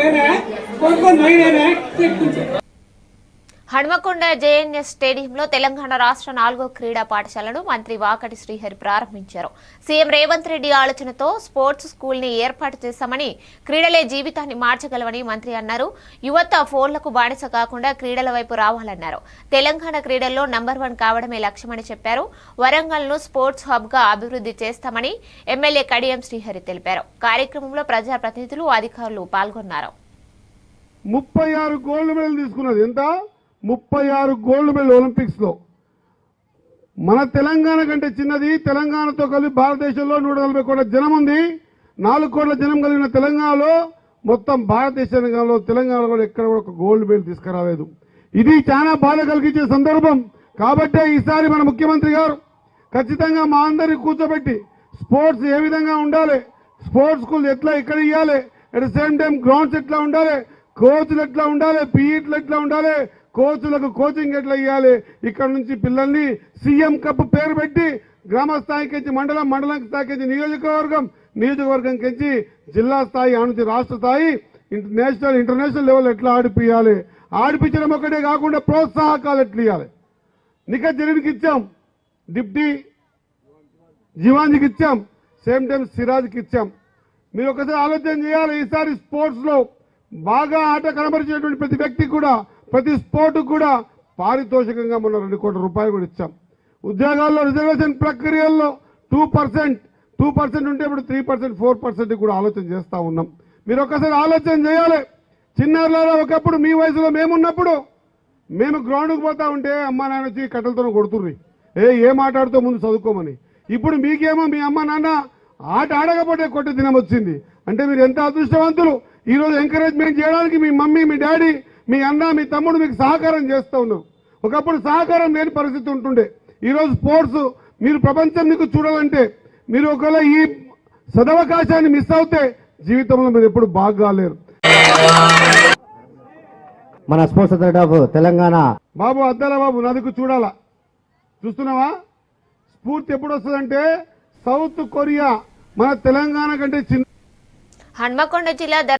रहा है कौन कौन नहीं रह रहा है హనుమకొండ జేఎన్ఎస్ స్టేడియంలో తెలంగాణ రాష్ట్ర నాలుగో క్రీడా పాఠశాలను మంత్రి వాకటి శ్రీహరి ప్రారంభించారు. సీఎం రేవంత్ రెడ్డి ఆలోచనతో స్పోర్ట్స్ స్కూల్ని ఏర్పాటు చేశామని క్రీడలే జీవితాన్ని మార్చగలవని మంత్రి అన్నారు. యువత ఫోన్లకు బానిస కాకుండా క్రీడల వైపు రావాలన్నారు. తెలంగాణ క్రీడల్లో నంబర్ వన్ కావడమే లక్ష్యమని చెప్పారు. వరంగల్ను స్పోర్ట్స్ హబ్గా అభివృద్ధి చేస్తామని ఎమ్మెల్యే కడియం శ్రీహరి తెలిపారు. కార్యక్రమంలో ప్రజాప్రతినిధులు అధికారులు పాల్గొన్నారు. ముప్పై ఆరు గోల్డ్ మెడల్ తీసుకున్నది ఎంత? ముప్పై ఆరు గోల్డ్ మెడల్ ఒలింపిక్స్లో. మన తెలంగాణ కంటే చిన్నది తెలంగాణతో కలిపి భారతదేశంలో నూట నలభై కోట్ల జనం ఉంది. నాలుగు కోట్ల జనం కలిగిన తెలంగాణలో మొత్తం భారతదేశంలో తెలంగాణలో కూడా ఎక్కడ కూడా ఒక గోల్డ్ మెడల్ తీసుకురాలేదు. ఇది చాలా బాధ కలిగించే సందర్భం. కాబట్టే ఈసారి మన ముఖ్యమంత్రి గారు ఖచ్చితంగా మా అందరిని కూర్చోబెట్టి స్పోర్ట్స్ ఏ విధంగా ఉండాలి స్పోర్ట్స్ స్కూల్ ఎట్లా ఎక్కడ ఇవ్వాలి at the same time grounds ఎట్లా ఉండాలి కోచ్లు ఎట్లా ఉండాలి పీఈట్లు ఎట్లా ఉండాలి కోచ్లకు కోచింగ్ ఎట్లా ఇవ్వాలి ఇక్కడ నుంచి పిల్లల్ని సీఎం కప్ పేరు పెట్టి గ్రామ స్థాయికి మండలం మండలం స్థాయికి నియోజకవర్గం నియోజకవర్గం నుంచి జిల్లా స్థాయి ఆ నుంచి రాష్ట్ర స్థాయి నేషనల్ ఇంటర్నేషనల్ లెవెల్ ఎట్లా ఆడిపియాలి ఆడిపించడం ఒకటే కాకుండా ప్రోత్సాహకాలు ఎట్లా ఇవ్వాలి నిఖ జరీన్కి ఇచ్చాం. డిప్టీ జీవాంజికి ఇచ్చాం. సేమ్ టైం సిరాజ్కి ఇచ్చాం. మీరు ఒకసారి ఆలోచన చేయాలి. ఈసారి స్పోర్ట్స్లో బాగా ఆట కనబరిచినటువంటి ప్రతి వ్యక్తి కూడా ప్రతి స్పోర్ట్ కూడా పారితోషికంగా మనం రెండు కోట్ల రూపాయలు కూడా ఇచ్చాం. ఉద్యోగాల్లో రిజర్వేషన్ ప్రక్రియల్లో టూ పర్సెంట్ టూ పర్సెంట్ ఉంటే ఇప్పుడు త్రీ పర్సెంట్ ఫోర్ పర్సెంట్ కూడా ఆలోచన చేస్తూ ఉన్నాం. మీరు ఒక్కసారి ఆలోచన చేయాలి. చిన్నారులలో ఒకప్పుడు మీ వయసులో మేమున్నప్పుడు మేము గ్రౌండ్కి పోతా ఉంటే అమ్మ నాన్న వచ్చి కట్టెలతో కొడుతుర్రి. ఏ ఏం మాట్లాడుతూ ముందు చదువుకోమని. ఇప్పుడు మీకేమో మీ అమ్మ నాన్న ఆట ఆడకపోతే కొట్టే దినం వచ్చింది. అంటే మీరు ఎంత అదృష్టవంతులు? ఈరోజు ఎంకరేజ్మెంట్ చేయడానికి మీ మమ్మీ మీ డాడీ మీ అన్న మీ తమ్ముడు మీకు సహకారం చేస్తూ ఉన్నారు. ఒకప్పుడు సహకారం లేని పరిస్థితి ఉంటుండే. ఈరోజు స్పోర్ట్స్ మీరు ప్రపంచం మీకు చూడాలంటే మీరు ఒకవేళ ఈ సదవకాశాన్ని మిస్ అవుతే జీవితంలో మీరు ఎప్పుడు బాగా కాలేరు మన స్పోర్ట్స్ అథారిటీ ఆఫ్ తెలంగాణ. బాబు అద్దాల బాబు నా దిక్కు చూడాలా? చూస్తున్నావా? స్ఫూర్తి ఎప్పుడు వస్తుందంటే సౌత్ కొరియా మన తెలంగాణ కంటే చిన్న హన్మకొండ జిల్లా